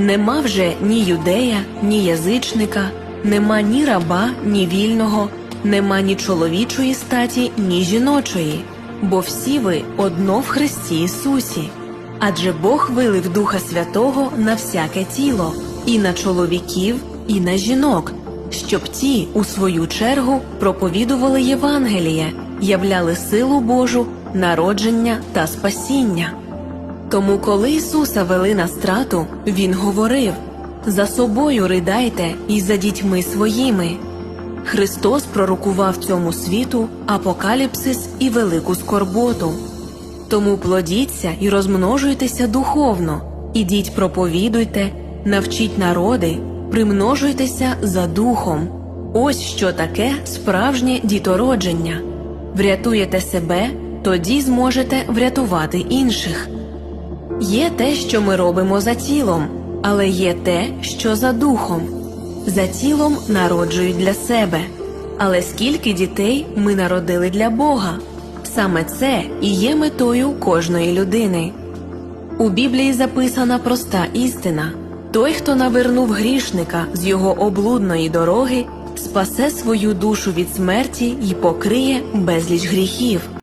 Нема вже ні юдея, ні язичника, нема ні раба, ні вільного, нема ні чоловічої статі, ні жіночої, бо всі ви одно в Христі Ісусі. Адже Бог вилив Духа Святого на всяке тіло, і на чоловіків, і на жінок, щоб ті, у свою чергу, проповідували Євангеліє, являли силу Божу, народження та спасіння. Тому, коли Ісуса вели на страту, Він говорив За собою ридайте і за дітьми своїми. Христос пророкував цьому світу апокаліпсис і велику скорботу. Тому плодіться і розмножуйтеся духовно, ідіть проповідуйте, навчіть народи, примножуйтеся за духом. Ось що таке справжнє дітородження. Врятуєте себе, тоді зможете врятувати інших. Є те, що ми робимо за тілом, але є те, що за духом. За тілом народжують для себе. Але скільки дітей ми народили для Бога? Саме це і є метою кожної людини. У Біблії записана проста істина: той, хто навернув грішника з його облудної дороги, спасе свою душу від смерті і покриє безліч гріхів.